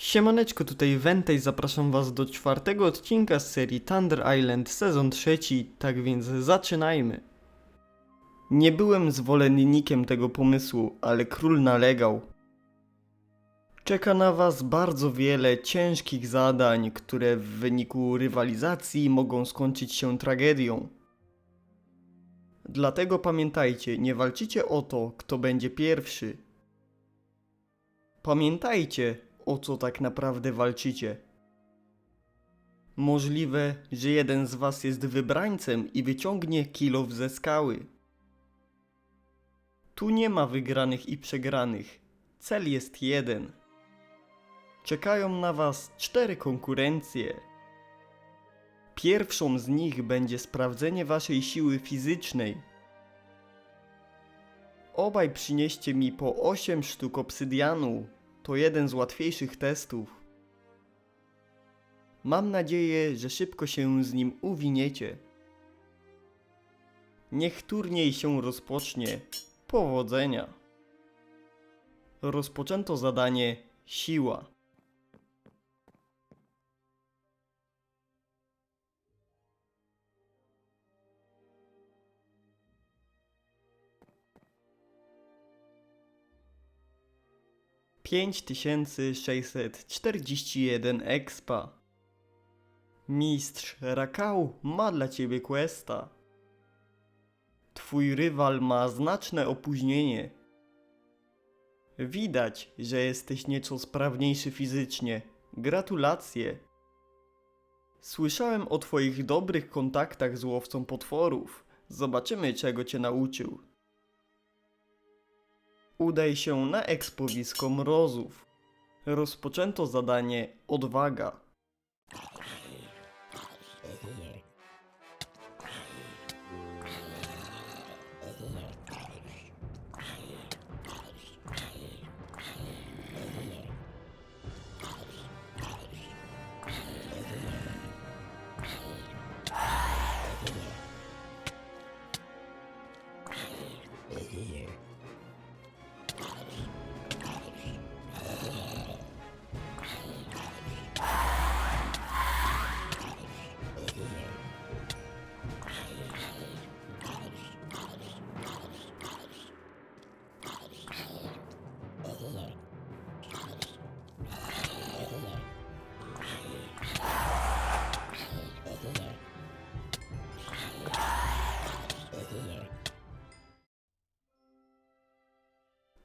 Siemaneczko, tutaj Wentej, zapraszam was do czwartego odcinka z serii Thunder Island, sezon trzeci, tak więc zaczynajmy. Nie byłem zwolennikiem tego pomysłu, ale król nalegał. Czeka na was bardzo wiele ciężkich zadań, które w wyniku rywalizacji mogą skończyć się tragedią. Dlatego pamiętajcie, nie walczycie o to, kto będzie pierwszy. Pamiętajcie, o co tak naprawdę walczycie. Możliwe, że jeden z was jest wybrańcem i wyciągnie kilow ze skały. Tu nie ma wygranych i przegranych. Cel jest jeden. Czekają na was cztery konkurencje. Pierwszą z nich będzie sprawdzenie waszej siły fizycznej. Obaj przynieście mi po 8 sztuk obsydianu. To jeden z łatwiejszych testów. Mam nadzieję, że szybko się z nim uwiniecie. Niech turniej się rozpocznie. Powodzenia. Rozpoczęto zadanie Siła. Pięć tysięcy sześćset czterdzieści jeden expa. Mistrz Rakał ma dla ciebie questa. Twój rywal ma znaczne opóźnienie. Widać, że jesteś nieco sprawniejszy fizycznie. Gratulacje. Słyszałem o twoich dobrych kontaktach z łowcą potworów. Zobaczymy, czego cię nauczył. Udaj się na ekspowisko mrozów. Rozpoczęto zadanie Odwaga.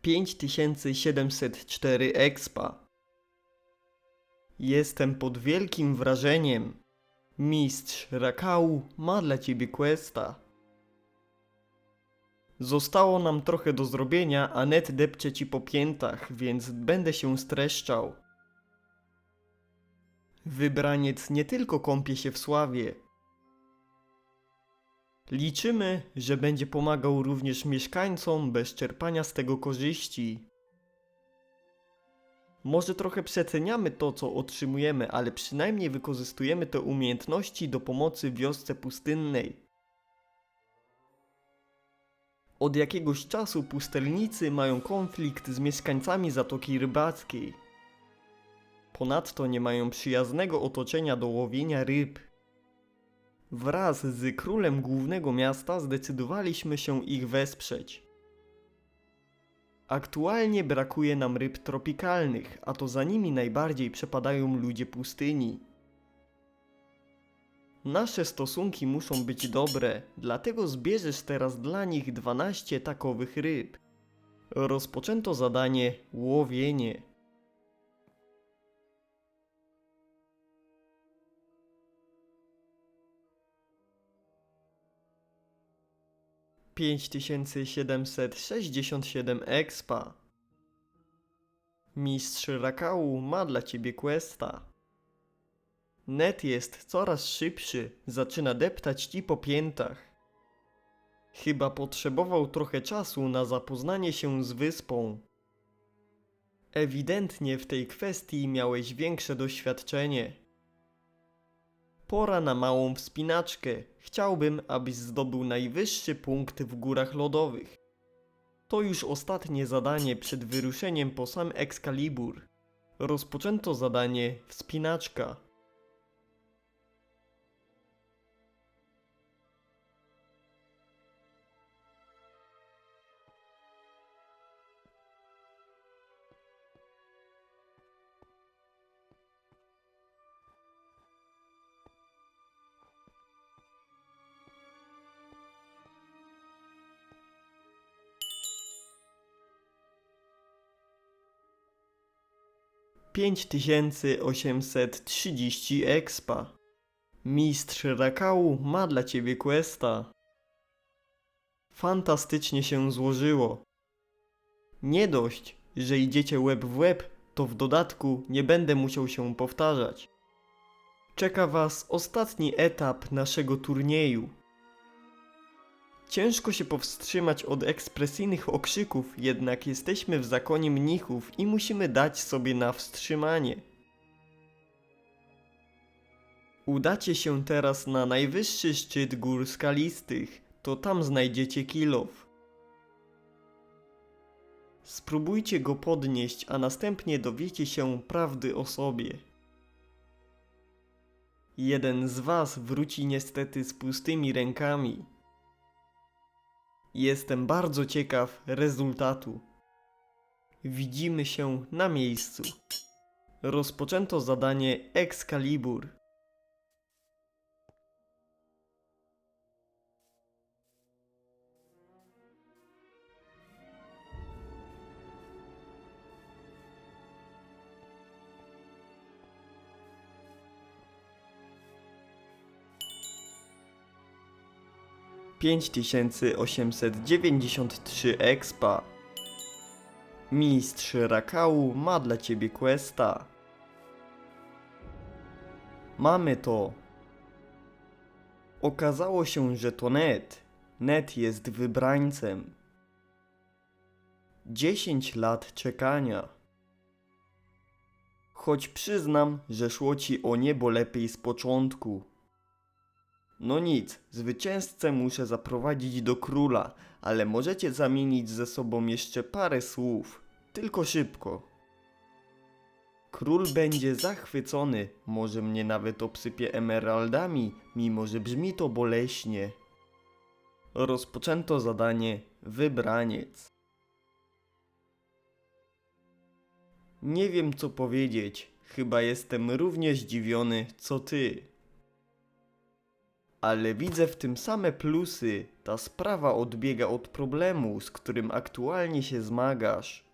Pięć tysięcy siedemset cztery expa. Jestem pod wielkim wrażeniem. Mistrz Rakału ma dla ciebie questa. Zostało nam trochę do zrobienia, a net depcze ci po piętach, więc będę się streszczał. Wybraniec nie tylko kąpie się w sławie. Liczymy, że będzie pomagał również mieszkańcom bez czerpania z tego korzyści. Może trochę przeceniamy to, co otrzymujemy, ale przynajmniej wykorzystujemy te umiejętności do pomocy wiosce pustynnej. Od jakiegoś czasu pustelnicy mają konflikt z mieszkańcami Zatoki Rybackiej. Ponadto nie mają przyjaznego otoczenia do łowienia ryb. Wraz z królem głównego miasta zdecydowaliśmy się ich wesprzeć. Aktualnie brakuje nam ryb tropikalnych, a to za nimi najbardziej przepadają ludzie pustyni. Nasze stosunki muszą być dobre, dlatego zbierzesz teraz dla nich 12 takowych ryb. Rozpoczęto zadanie łowienie. Pięć tysięcy siedemset sześćdziesiąt siedem expa. Mistrz Rakału ma dla ciebie questa. Net jest coraz szybszy, zaczyna deptać ci po piętach. Chyba potrzebował trochę czasu na zapoznanie się z wyspą. Ewidentnie w tej kwestii miałeś większe doświadczenie. Pora na małą wspinaczkę. Chciałbym, abyś zdobył najwyższy punkt w górach lodowych. To już ostatnie zadanie przed wyruszeniem po sam Excalibur. Rozpoczęto zadanie wspinaczka. Pięć tysięcy osiemset trzydzieści expa. Mistrz Rakału ma dla ciebie questa. Fantastycznie się złożyło. Nie dość, że idziecie łeb w łeb, to w dodatku nie będę musiał się powtarzać. Czeka was ostatni etap naszego turnieju. Ciężko się powstrzymać od ekspresyjnych okrzyków, jednak jesteśmy w zakonie mnichów i musimy dać sobie na wstrzymanie. Udacie się teraz na najwyższy szczyt gór skalistych, to tam znajdziecie kilof. Spróbujcie go podnieść, a następnie dowiecie się prawdy o sobie. Jeden z was wróci niestety z pustymi rękami. Jestem bardzo ciekaw rezultatu. Widzimy się na miejscu. Rozpoczęto zadanie Excalibur. Pięć tysięcy osiemset dziewięćdziesiąt trzy expa. Mistrz Rakału ma dla ciebie questa. Mamy to. Okazało się, że to Net. Net jest wybrańcem. 10 lat czekania. Choć przyznam, że szło ci o niebo lepiej z początku. No nic, zwycięzcę muszę zaprowadzić do króla, ale możecie zamienić ze sobą jeszcze parę słów. Tylko szybko. Król będzie zachwycony, może mnie nawet obsypie emeraldami, mimo że brzmi to boleśnie. Rozpoczęto zadanie Wybraniec. Nie wiem co powiedzieć, chyba jestem równie zdziwiony co ty. Ale widzę w tym same plusy, ta sprawa odbiega od problemu, z którym aktualnie się zmagasz.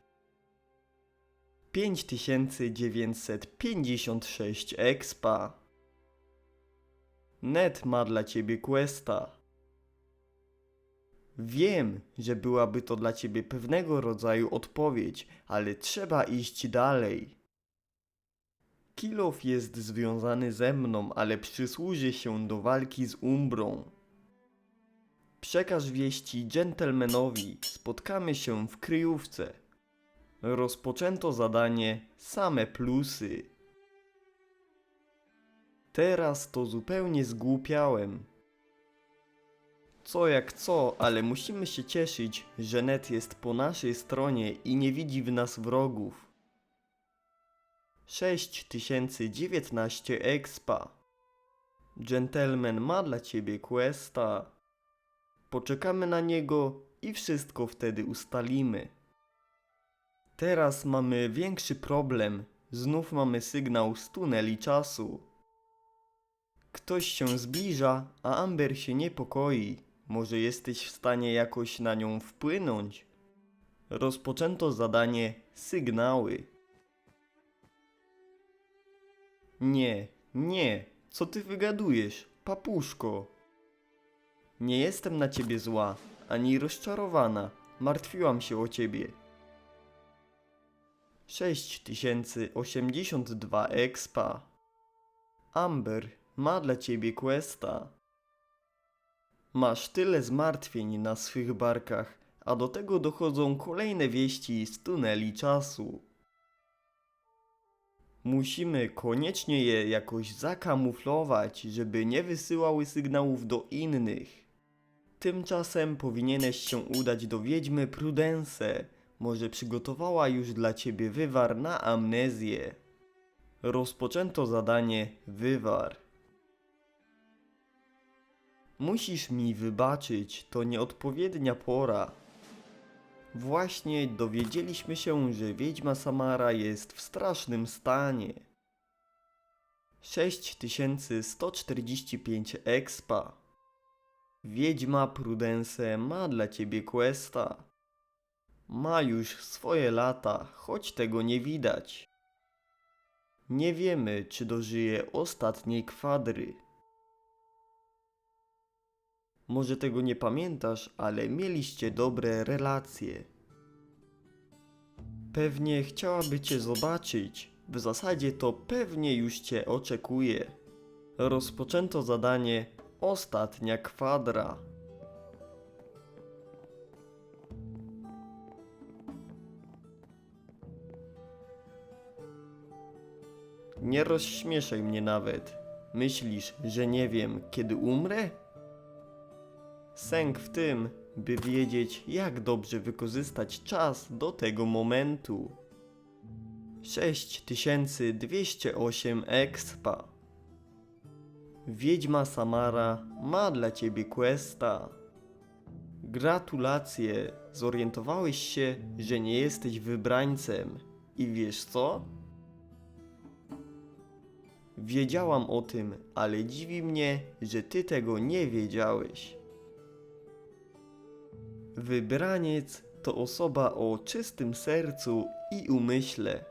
5956 expa. Net ma dla ciebie questa. Wiem, że byłaby to dla ciebie pewnego rodzaju odpowiedź, ale trzeba iść dalej. Kilof jest związany ze mną, ale przysłuży się do walki z Umbrą. Przekaż wieści dżentelmenowi, spotkamy się w kryjówce. Rozpoczęto zadanie same plusy. Teraz to zupełnie zgłupiałem. Co jak co, ale musimy się cieszyć, że Net jest po naszej stronie i nie widzi w nas wrogów. 6019 expa. Gentleman ma dla ciebie questa. Poczekamy na niego i wszystko wtedy ustalimy. Teraz mamy większy problem. Znów mamy sygnał z tuneli czasu. Ktoś się zbliża, a Amber się niepokoi. Może jesteś w stanie jakoś na nią wpłynąć? Rozpoczęto zadanie Sygnały. Nie, nie, co ty wygadujesz, papuszko? Nie jestem na ciebie zła, ani rozczarowana. Martwiłam się o ciebie. 6082 expa. Amber ma dla ciebie questa. Masz tyle zmartwień na swych barkach, a do tego dochodzą kolejne wieści z tuneli czasu. Musimy koniecznie je jakoś zakamuflować, żeby nie wysyłały sygnałów do innych. Tymczasem powinieneś się udać do wiedźmy Prudence. może przygotowała już dla ciebie wywar na amnezję. Rozpoczęto zadanie wywar. Musisz mi wybaczyć, to nieodpowiednia pora. Właśnie dowiedzieliśmy się, że wiedźma Samara jest w strasznym stanie. 6145 expa. Wiedźma Prudence ma dla ciebie questa. Ma już swoje lata, choć tego nie widać. Nie wiemy, czy dożyje ostatniej kwadry. Może tego nie pamiętasz, ale mieliście dobre relacje. Pewnie chciałaby cię zobaczyć. W zasadzie to pewnie już cię oczekuje. Rozpoczęto zadanie Ostatnia kwadra. Nie rozśmieszaj mnie nawet. Myślisz, że nie wiem, kiedy umrę? Sęk w tym, by wiedzieć, jak dobrze wykorzystać czas do tego momentu. 6208 expa. Wiedźma Samara ma dla ciebie questa. Gratulacje, zorientowałeś się, że nie jesteś wybrańcem. I wiesz co? Wiedziałam o tym, ale dziwi mnie, że ty tego nie wiedziałeś. Wybraniec to osoba o czystym sercu i umyśle.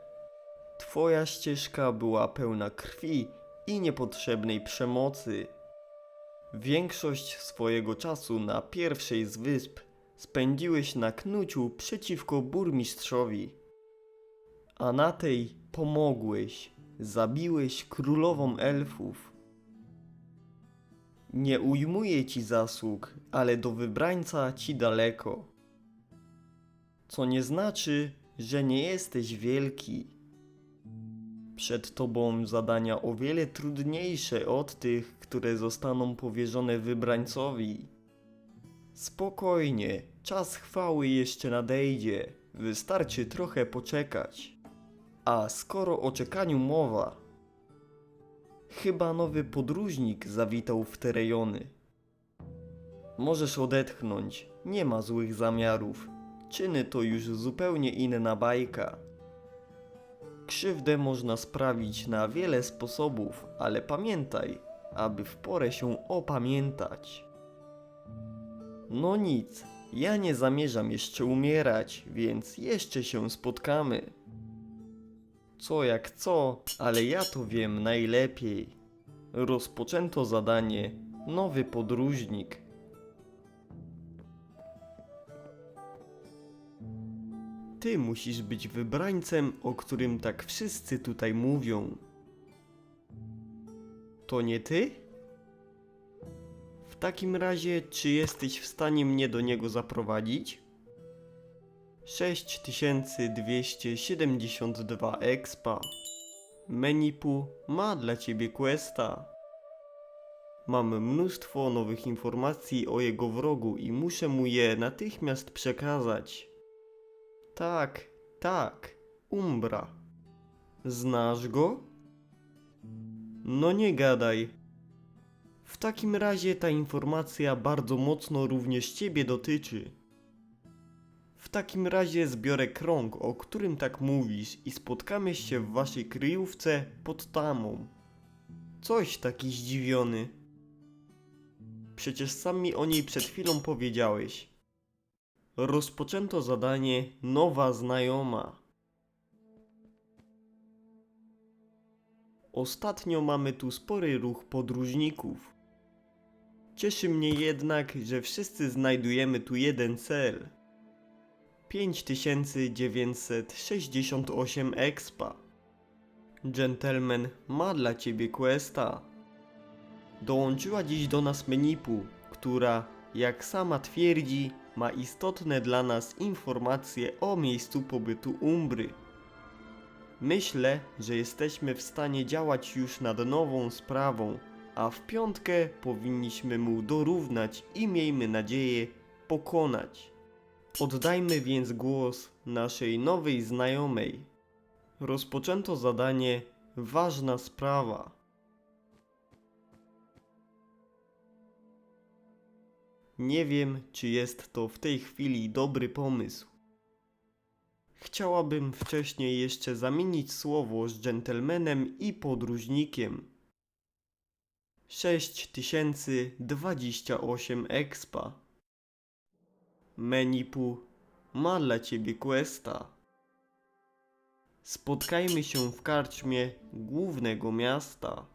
Twoja ścieżka była pełna krwi i niepotrzebnej przemocy. Większość swojego czasu na pierwszej z wysp spędziłeś na knuciu przeciwko burmistrzowi. A na tej pomogłeś, zabiłeś królową elfów. Nie ujmuję ci zasług, ale do wybrańca ci daleko. Co nie znaczy, że nie jesteś wielki. Przed tobą zadania o wiele trudniejsze od tych, które zostaną powierzone wybrańcowi. Spokojnie, czas chwały jeszcze nadejdzie, wystarczy trochę poczekać. A skoro o czekaniu mowa, chyba nowy podróżnik zawitał w te rejony. Możesz odetchnąć, nie ma złych zamiarów. Czyny to już zupełnie inna bajka. Krzywdę można sprawić na wiele sposobów, ale pamiętaj, aby w porę się opamiętać. No nic, ja nie zamierzam jeszcze umierać, więc jeszcze się spotkamy. Co jak co, ale ja to wiem najlepiej. Rozpoczęto zadanie Nowy podróżnik. Ty musisz być wybrańcem, o którym tak wszyscy tutaj mówią. To nie ty? W takim razie, czy jesteś w stanie mnie do niego zaprowadzić? 6272 expa. Menipu ma dla ciebie questa. Mam mnóstwo nowych informacji o jego wrogu i muszę mu je natychmiast przekazać. Tak, tak, Umbra. Znasz go? No nie gadaj. W takim razie ta informacja bardzo mocno również ciebie dotyczy. W takim razie zbiorę krąg, o którym tak mówisz i spotkamy się w waszej kryjówce pod tamą. Coś taki zdziwiony. Przecież sam mi o niej przed chwilą powiedziałeś. Rozpoczęto zadanie Nowa Znajoma. Ostatnio mamy tu spory ruch podróżników. Cieszy mnie jednak, że wszyscy znajdujemy tu jeden cel. 5968 expa. Gentleman ma dla ciebie questa. Dołączyła dziś do nas Menipu, która, jak sama twierdzi, ma istotne dla nas informacje o miejscu pobytu Umbry. Myślę, że jesteśmy w stanie działać już nad nową sprawą, a w piątkę powinniśmy mu dorównać i miejmy nadzieję pokonać. Oddajmy więc głos naszej nowej znajomej. Rozpoczęto zadanie Ważna sprawa. Nie wiem, czy jest to w tej chwili dobry pomysł. Chciałabym wcześniej jeszcze zamienić słowo z dżentelmenem i podróżnikiem. 6028 expa. Menipu ma dla ciebie questa. Spotkajmy się w karczmie głównego miasta.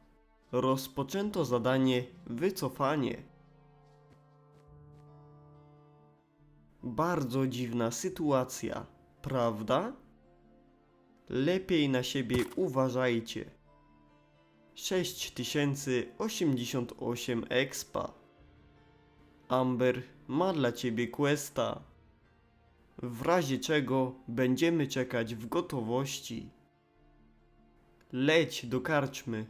Rozpoczęto zadanie wycofanie. Bardzo dziwna sytuacja, prawda? Lepiej na siebie uważajcie. 6088 expa. Amber ma dla ciebie questa. W razie czego będziemy czekać w gotowości. Leć do karczmy.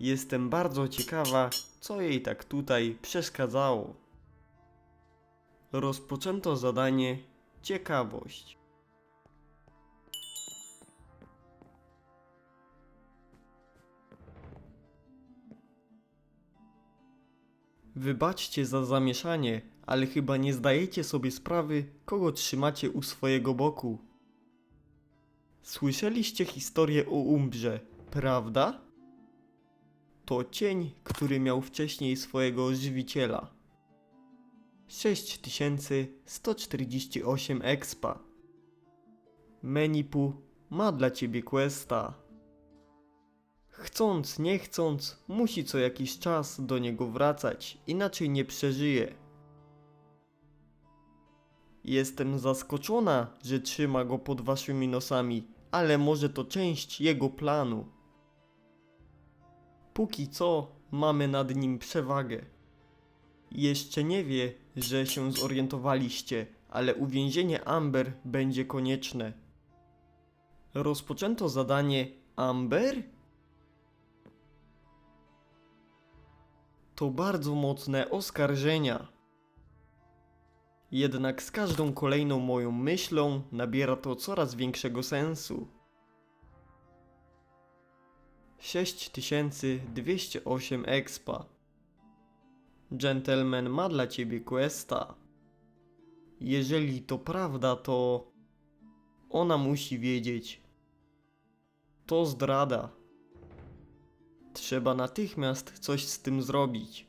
Jestem bardzo ciekawa, co jej tak tutaj przeszkadzało. Rozpoczęto zadanie Ciekawość. Wybaczcie za zamieszanie, ale chyba nie zdajecie sobie sprawy, kogo trzymacie u swojego boku. Słyszeliście historię o Umbrze, prawda? To cień, który miał wcześniej swojego żywiciela. 6148 expa. Menipu ma dla ciebie questa. Chcąc, nie chcąc, musi co jakiś czas do niego wracać, inaczej nie przeżyje. Jestem zaskoczona, że trzyma go pod waszymi nosami, ale może to część jego planu. Póki co mamy nad nim przewagę. Jeszcze nie wie, że się zorientowaliście, ale uwięzienie Amber będzie konieczne. Rozpoczęto zadanie Amber? To bardzo mocne oskarżenia. Jednak z każdą kolejną moją myślą nabiera to coraz większego sensu. 6208 expa. Gentleman ma dla ciebie questa. Jeżeli to prawda, to ona musi wiedzieć. To zdrada. Trzeba natychmiast coś z tym zrobić.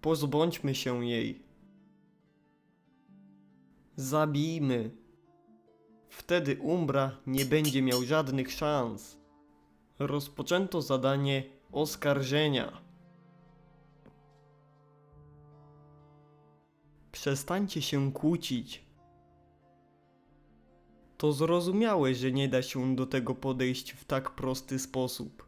Pozbądźmy się jej. Zabijmy. Wtedy Umbra nie będzie miał żadnych szans. Rozpoczęto zadanie oskarżenia. Przestańcie się kłócić. To zrozumiałe, że nie da się do tego podejść w tak prosty sposób.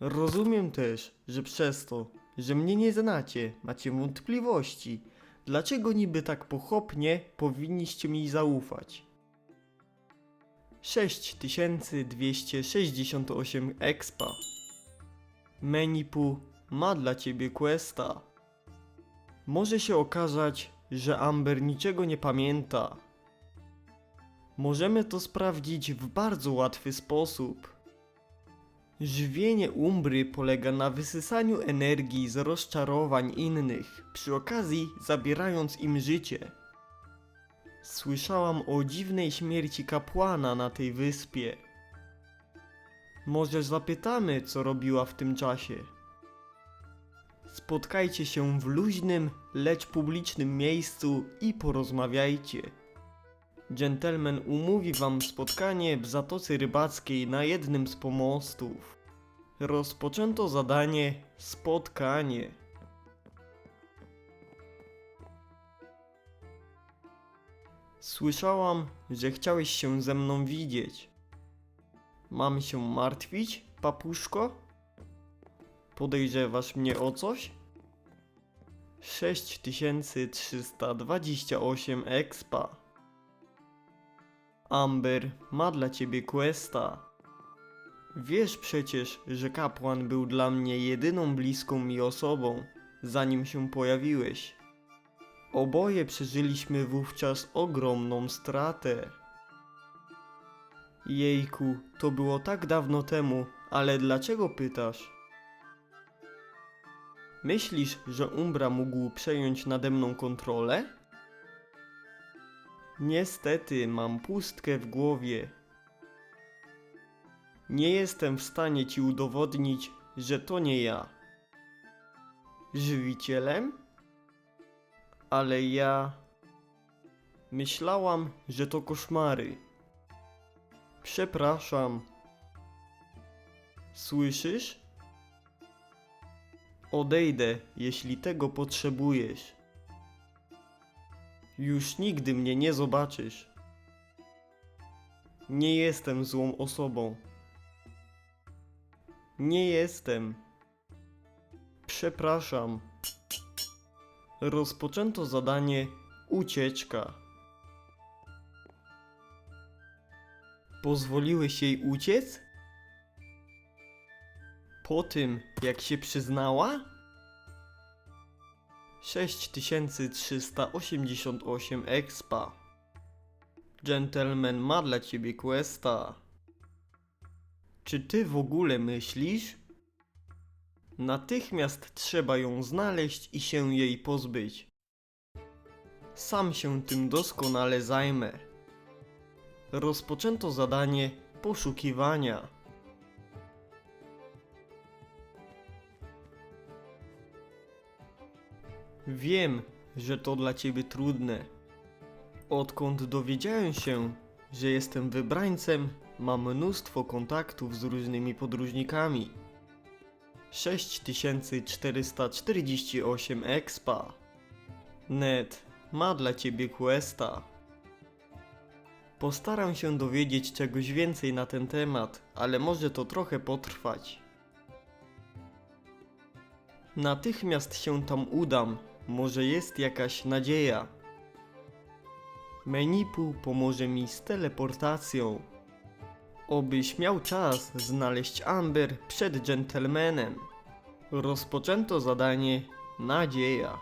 Rozumiem też, że przez to, że mnie nie znacie, macie wątpliwości. Dlaczego niby tak pochopnie powinniście mi zaufać? 6268 expa. Menipu ma dla ciebie questa. Może się okazać, że Amber niczego nie pamięta. Możemy to sprawdzić w bardzo łatwy sposób. Żywienie umbry polega na wysysaniu energii z rozczarowań innych, przy okazji zabierając im życie. Słyszałam o dziwnej śmierci kapłana na tej wyspie. Może zapytamy, co robiła w tym czasie. Spotkajcie się w luźnym, lecz publicznym miejscu i porozmawiajcie. Gentleman umówi wam spotkanie w Zatoce Rybackiej na jednym z pomostów. Rozpoczęto zadanie spotkanie. Słyszałam, że chciałeś się ze mną widzieć. Mam się martwić, papuszko? Podejrzewasz mnie o coś? 6328 expa. Amber ma dla ciebie questa. Wiesz przecież, że kapłan był dla mnie jedyną bliską mi osobą. zanim się pojawiłeś. Oboje przeżyliśmy wówczas ogromną stratę. Jejku, to było tak dawno temu, ale dlaczego pytasz? Myślisz, że Umbra mógł przejąć nade mną kontrolę? Niestety mam pustkę w głowie. Nie jestem w stanie ci udowodnić, że to nie ja. Żywicielem? Ale ja. Myślałam, że to koszmary. Przepraszam. Słyszysz? Odejdę, jeśli tego potrzebujesz. Już nigdy mnie nie zobaczysz. Nie jestem złą osobą. Nie jestem. Przepraszam. Rozpoczęto zadanie ucieczka. Pozwoliłeś jej uciec? Po tym, jak się przyznała? 6388 expa. Gentleman ma dla ciebie questa. Czy ty w ogóle myślisz? Natychmiast trzeba ją znaleźć i się jej pozbyć. Sam się tym doskonale zajmę. Rozpoczęto zadanie poszukiwania. Wiem, że to dla ciebie trudne. Odkąd dowiedziałem się, że jestem wybrańcem, mam mnóstwo kontaktów z różnymi podróżnikami. 6448 expa. Net ma dla ciebie questa. Postaram się dowiedzieć czegoś więcej na ten temat, ale może to trochę potrwać. Natychmiast się tam udam, może jest jakaś nadzieja. Menipu pomoże mi z teleportacją. Obyś miał czas znaleźć Amber przed gentlemanem. Rozpoczęto zadanie Nadzieja.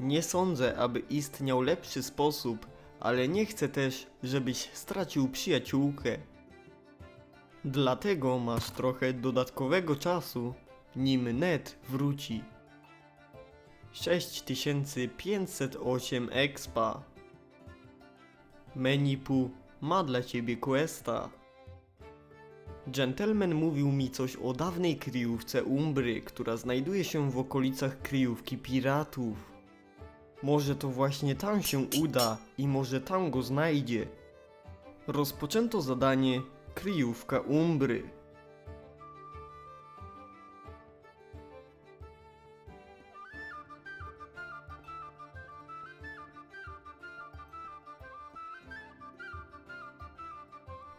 Nie sądzę, aby istniał lepszy sposób, ale nie chcę też, żebyś stracił przyjaciółkę. Dlatego masz trochę dodatkowego czasu, nim net wróci. 6508 expa. Menipu ma dla ciebie questa. Gentleman mówił mi coś o dawnej kryjówce Umbry, która znajduje się w okolicach kryjówki piratów. Może to właśnie tam się uda i może tam go znajdzie. Rozpoczęto zadanie Kryjówka Umbry.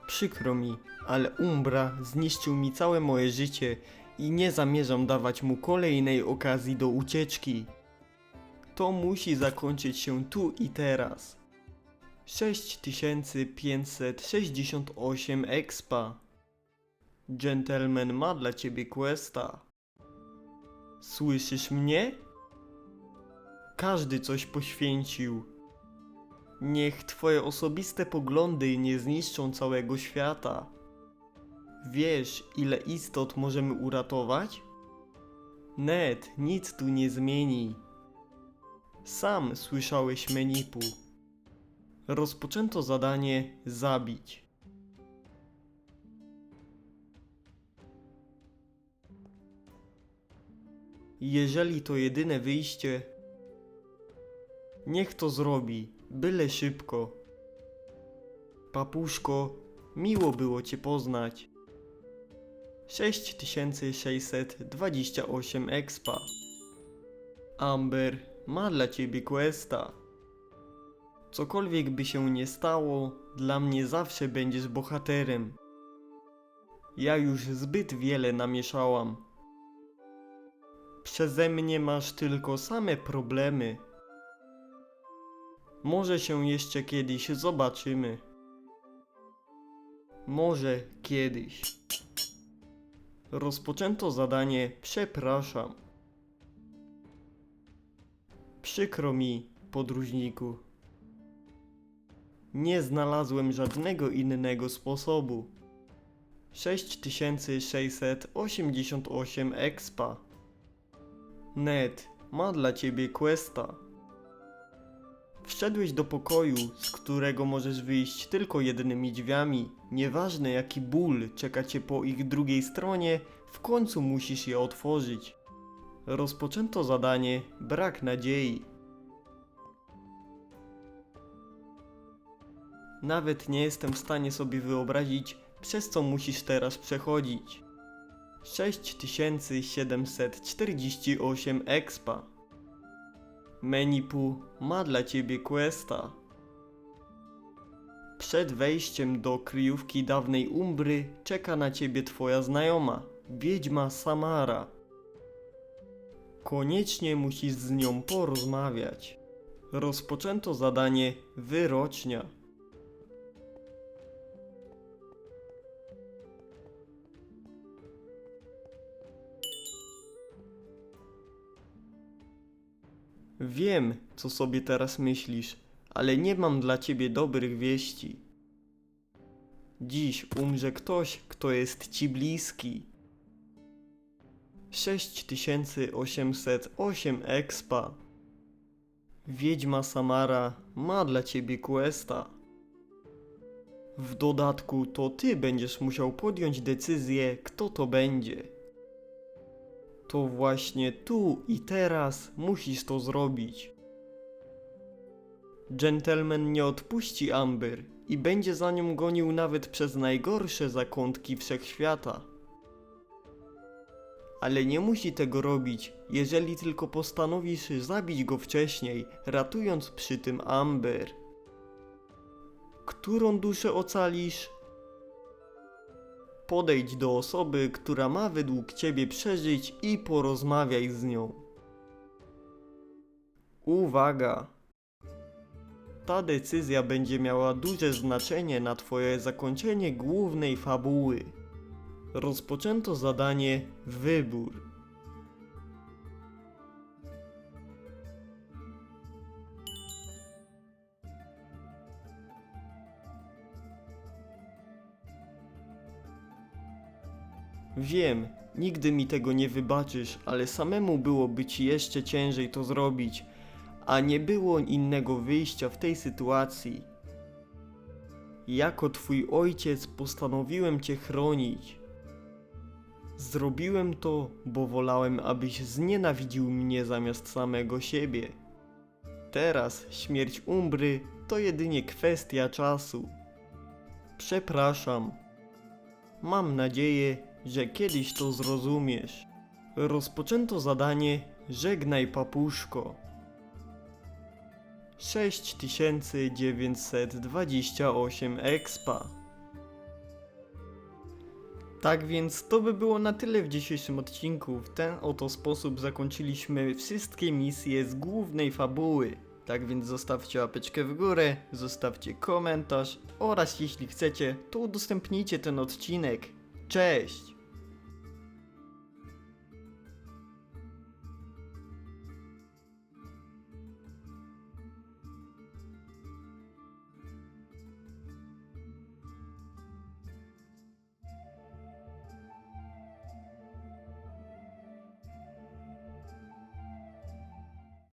Przykro mi, ale Umbra zniszczył mi całe moje życie i nie zamierzam dawać mu kolejnej okazji do ucieczki. To musi zakończyć się tu i teraz. 6568 expa. Gentleman ma dla ciebie questa. Słyszysz mnie? Każdy coś poświęcił. Niech twoje osobiste poglądy nie zniszczą całego świata. Wiesz, ile istot możemy uratować? Net, nic tu nie zmieni. Sam słyszałeś Menipu. Rozpoczęto zadanie zabić. Jeżeli to jedyne wyjście, niech to zrobi, byle szybko. Papuszko, miło było Cię poznać. 6628 expa. Amber ma dla Ciebie questa. Cokolwiek by się nie stało, dla mnie zawsze będziesz bohaterem. Ja już zbyt wiele namieszałam. Przeze mnie masz tylko same problemy. Może się jeszcze kiedyś zobaczymy. Może kiedyś. Rozpoczęto zadanie Przepraszam. Przykro mi, podróżniku. Nie znalazłem żadnego innego sposobu. 6688 expa. Ned ma dla ciebie questa. Wszedłeś do pokoju, z którego możesz wyjść tylko jednymi drzwiami. Nieważne jaki ból czeka cię po ich drugiej stronie, w końcu musisz je otworzyć. Rozpoczęto zadanie Brak nadziei. Nawet nie jestem w stanie sobie wyobrazić, przez co musisz teraz przechodzić. 6748 expa. Menipu ma dla ciebie questa. Przed wejściem do kryjówki dawnej Umbry czeka na ciebie twoja znajoma, wiedźma Samara. Koniecznie musisz z nią porozmawiać. Rozpoczęto zadanie wyrocznia. Wiem, co sobie teraz myślisz, ale nie mam dla ciebie dobrych wieści. Dziś umrze ktoś, kto jest ci bliski. 6808 expa. Wiedźma Samara ma dla ciebie questa. W dodatku to ty będziesz musiał podjąć decyzję, kto to będzie. To właśnie tu i teraz musisz to zrobić. Gentleman nie odpuści Amber i będzie za nią gonił nawet przez najgorsze zakątki wszechświata. Ale nie musi tego robić, jeżeli tylko postanowisz zabić go wcześniej, ratując przy tym Amber. Którą duszę ocalisz? Podejdź do osoby, która ma według ciebie przeżyć i porozmawiaj z nią. Uwaga! Ta decyzja będzie miała duże znaczenie na twoje zakończenie głównej fabuły. Rozpoczęto zadanie Wybór. Wiem, nigdy mi tego nie wybaczysz, ale samemu byłoby ci jeszcze ciężej to zrobić, a nie było innego wyjścia w tej sytuacji. Jako twój ojciec postanowiłem cię chronić. Zrobiłem to, bo wolałem, abyś znienawidził mnie zamiast samego siebie. Teraz śmierć Umbry to jedynie kwestia czasu. Przepraszam. Mam nadzieję, że kiedyś to zrozumiesz. Rozpoczęto zadanie Żegnaj papuszko. 6928 expa. Tak więc to by było na tyle w dzisiejszym odcinku. W ten oto sposób zakończyliśmy wszystkie misje z głównej fabuły. Tak więc zostawcie łapeczkę w górę, zostawcie komentarz oraz jeśli chcecie, to udostępnijcie ten odcinek. Cześć!